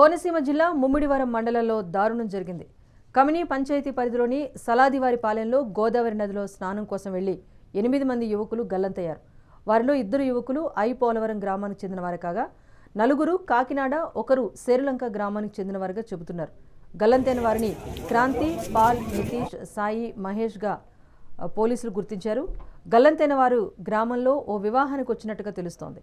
కోనసీమ జిల్లా ముమ్మిడివరం మండలంలో దారుణం జరిగింది. కమినీ పంచాయతీ పరిధిలోని సలాదివారి పాలెంలో గోదావరి నదిలో స్నానం కోసం వెళ్ళి ఎనిమిది మంది యువకులు గల్లంతయ్యారు. వారిలో ఇద్దరు యువకులు ఐ పోలవరం గ్రామానికి చెందినవారు కాగా నలుగురు కాకినాడ ఒకరు శేరులంక గ్రామానికి చెందినవారుగా చెబుతున్నారు. గల్లంతైన వారిని క్రాంతి పాల్ నితీష్ సాయి మహేష్గా పోలీసులు గుర్తించారు. గల్లంతైన వారు గ్రామంలో ఓ వివాహానికి వచ్చినట్టుగా తెలుస్తోంది.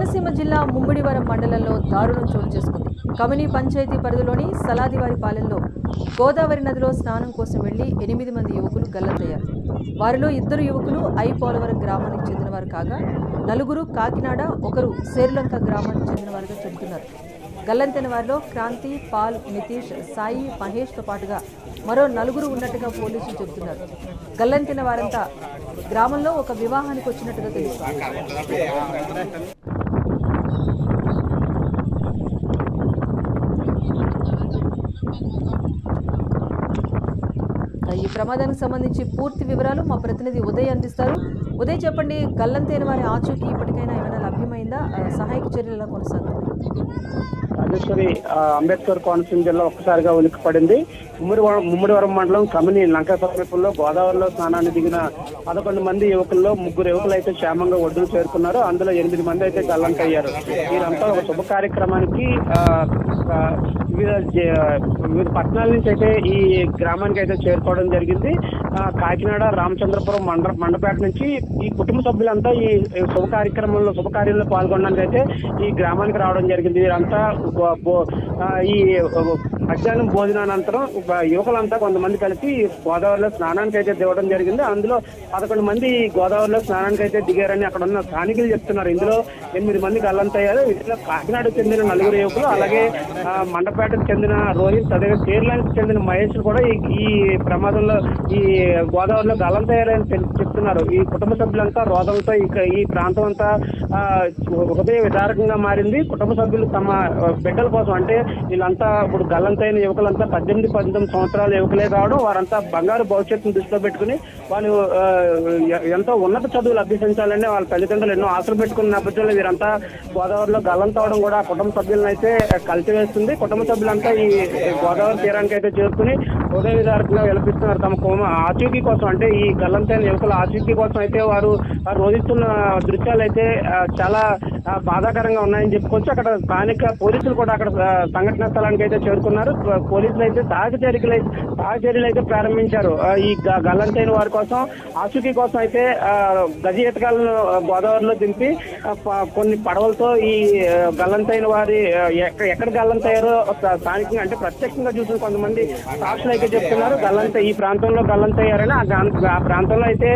కోనసీమ జిల్లా ముమ్మిడివరం మండలంలో దారుణం చోటు చేసుకుంది. కమినీ పంచాయతీ పరిధిలోని సలాదివారి పాలెంలో గోదావరి నదిలో స్నానం కోసం వెళ్ళి ఎనిమిది మంది యువకులు గల్లంతయ్యారు వారిలో ఇద్దరు యువకులు ఐ పోలవరం గ్రామానికి చెందినవారు కాగా నలుగురు కాకినాడ ఒకరు శేరులంక గ్రామానికి చెందినవారుగా చెబుతున్నారు. గల్లంతైన వారిలో క్రాంతి పాల్ నితీష్ సాయి మహేష్తో పాటుగా మరో నలుగురు ఉన్నట్టుగా పోలీసులు చెబుతున్నారు. గల్లంతైన వారంతా గ్రామంలో ఒక వివాహానికి వచ్చినట్టుగా తెలుస్తుంది. ప్రమాదానికి సంబంధించి పూర్తి వివరాలు మా ప్రతినిధి ఉదయ్ అందిస్తారు. ఉదయ్ చెప్పండి గల్లంతైన వారి ఆచూకీ ఇప్పటికైనా ఏమైనా లభ్యమైందా? సహాయక చర్యలు ఎలా రాజేశ్వరి అంబేద్కర్ కోనసీమ జిల్లా ఒక్కసారిగా ఉనికి పడింది ముమ్మిడివరం ముమ్మిడివరం మండలం కమిని లంక సమీపంలో గోదావరిలో స్నానాన్ని దిగిన పదకొండు మంది యువకుల్లో ముగ్గురు యువకులు అయితే క్షేమంగా ఒడ్డును చేరుకున్నారు. అందులో ఎనిమిది మంది అయితే గల్లంతయ్యారు. వీరంతా ఒక శుభ కార్యక్రమానికి వివిధ వివిధ పట్టణాల నుంచి అయితే ఈ గ్రామానికి అయితే చేరుకోవడం జరిగింది. కాకినాడ రామచంద్రపురం మండ మండపేట నుంచి ఈ కుటుంబ సభ్యులంతా ఈ శుభ కార్యక్రమంలో శుభ కార్యంలో పాల్గొనడానికి అయితే ఈ గ్రామానికి రావడం జరిగింది. వీరంతా బో- బో- ఆ, ఈ మధ్యాహ్నం భోజనానంతరం యువకులంతా కొంతమంది కలిసి గోదావరిలో స్నానానికి అయితే దిగడం జరిగింది. అందులో పదకొండు మంది గోదావరిలో స్నానానికి అయితే దిగారని అక్కడ ఉన్న స్థానికులు చెప్తున్నారు. ఇందులో ఎనిమిది మంది గల్లంతయ్యారు ఇందులో కాకినాడకు చెందిన నలుగురు యువకులు అలాగే మండపేటకు చెందిన రోహిత్ అదే కేరళకి చెందిన మహేష్ కూడా ఈ ప్రమాదంలో ఈ గోదావరిలో గల్లంతయ్యారని చెప్తున్నారు. ఈ కుటుంబ సభ్యులంతా రోదలతో ఇక ఈ ప్రాంతం అంతా హృదయ విదారకంగా మారింది. కుటుంబ సభ్యులు తమ బిడ్డల కోసం అంటే వీళ్ళంతా ఇప్పుడు గల్లంతైన యువకులంతా పద్దెనిమిది పంతొమ్మిది సంవత్సరాల యువకులే కావడం వారంతా బంగారు భవిష్యత్తును దృష్టిలో పెట్టుకుని వాళ్ళు ఎంతో ఉన్నత చదువులు అభ్యసించాలని వాళ్ళ తల్లిదండ్రులు ఎన్నో ఆశలు పెట్టుకున్న నేపథ్యంలో వీరంతా గోదావరిలో గల్లంతవడం కూడా కుటుంబ సభ్యులను అయితే కలిసివేస్తుంది కుటుంబ సభ్యులంతా ఈ గోదావరి తీరానికి అయితే చేరుకుని హృదయ విదారకంగా విలపిస్తున్నారు తమ కోమ ఆచూకీ కోసం. అంటే ఈ గల్లంతైన యువకుల ఆచూకీ కోసం అయితే వారు ఆ రోధిస్తున్న దృశ్యాలు అయితే చాలా బాధాకరంగా ఉన్నాయని చెప్పుకోవచ్చు. అక్కడ స్థానిక పోలీసులు కూడా అక్కడ సంఘటన సంఘటనా స్థలానికి అయితే చేరుకున్నారు. పోలీసులు అయితే సహజ చర్యలు అయితే చర్యలు అయితే ప్రారంభించారు ఈ గల్లంతైన వారి కోసం ఆసుకి కోసం అయితే గజి గజ గోదావరిలో దింపి ప- కొన్ని పడవలతో ఈ గల్లంతైన వారి ఎక్కడ ఎక్కడ గల్లంతయ్యారో స్థానికంగా అంటే ప్రత్యక్షంగా చూసిన కొంతమంది సాక్షులు అయితే చెప్తున్నారు. గల్లంత ఈ ప్రాంతంలో గల్లంతయ్యారని ఆ ఆ ప్రాంతంలో అయితే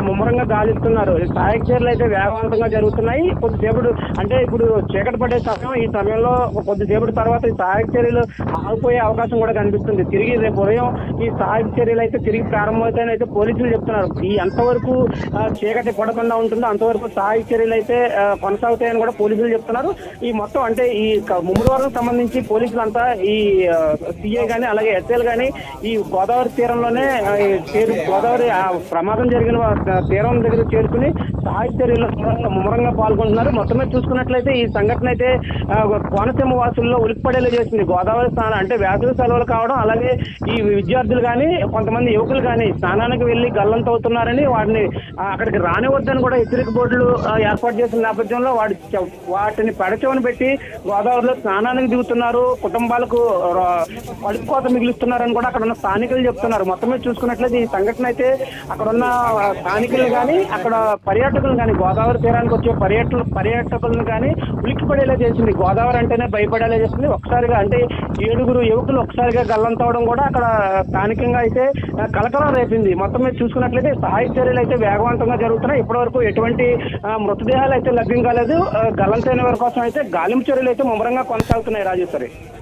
ముమ్మరంగా గాలిస్తున్నారు. సహాయక చర్యలు అయితే వేగవంతంగా జరుగుతున్నాయి. కొద్దిసేపుడు అంటే ఇప్పుడు చీకటి పడే సమయం ఈ సమయంలో కొద్దిసేపటి తర్వాత ఈ సహాయక చర్యలు ఆగిపోయే అవకాశం కూడా కనిపిస్తుంది. తిరిగి రేపు ఉదయం ఈ సహాయక చర్యలు అయితే తిరిగి ప్రారంభమవుతాయని అయితే పోలీసులు చెప్తున్నారు. ఈ ఎంతవరకు చీకటి పడకుండా ఉంటుందో అంతవరకు సహాయ చర్యలు అయితే కొనసాగుతాయని కూడా పోలీసులు చెప్తున్నారు. ఈ మొత్తం అంటే ఈ ముమ్మడివారం ముమ్మడివరం సంబంధించి పోలీసులంతా ఈ సిఐ కానీ అలాగే ఎస్ఎల్ కానీ ఈ గోదావరి తీరంలోనే చేరు గోదావరి ఆ ప్రమాదం జరిగిన తీరం దగ్గర చేరుకుని సహాయక ముమ్మరంగా పాల్గొంటున్నారు. మొత్తం మీద చూసుకున్నట్లయితే ఈ సంఘటన అయితే కోనసీమ వాసుల్లో ఉలిక్పడేలా చేసింది. గోదావరి స్నానం అంటే వేసవి సెలవులు కావడం అలాగే ఈ విద్యార్థులు కానీ కొంతమంది యువకులు కానీ స్నానానికి వెళ్ళి గల్లంత అవుతున్నారని వాటిని అక్కడికి రానివద్దని కూడా హెచ్చరిక బోర్డులు ఏర్పాటు చేసిన నేపథ్యంలో వాడి వాటిని పెడచెవని పెట్టి గోదావరిలో స్నానానికి దిగుతున్నారు. కుటుంబాలకు ర- కోత మిగులుస్తున్నారని కూడా అక్కడ ఉన్న స్థానికులు చెప్తున్నారు. మొత్తం మీద చూసుకున్నట్లయితే ఈ సంఘటన అయితే అక్కడ ఉన్న స్థానికులు కానీ అక్కడ పర్యాటక పర్యాటకులను కానీ గోదావరి తీరానికి వచ్చే పర్యాటకులు పర్యాటకులను కానీ ఉలిక్కి పడేలా చేసింది. గోదావరి అంటేనే భయపడేలా చేసింది. ఒకసారిగా అంటే ఏడుగురు యువకులు ఒకసారిగా గల్లంతవడం కూడా అక్కడ స్థానికంగా అయితే కలకలం రేపింది. మొత్తం మీద చూసుకున్నట్లయితే సహాయ చర్యలు అయితే వేగవంతంగా జరుగుతున్నాయి. ఇప్పటివరకు ఎటువంటి మృతదేహాలు అయితే లభ్యం కాలేదు. గల్లంతైన వారి కోసం అయితే గాలింపు చర్యలు అయితే ముమ్మరంగా కొనసాగుతున్నాయి రాజేశ్వరి.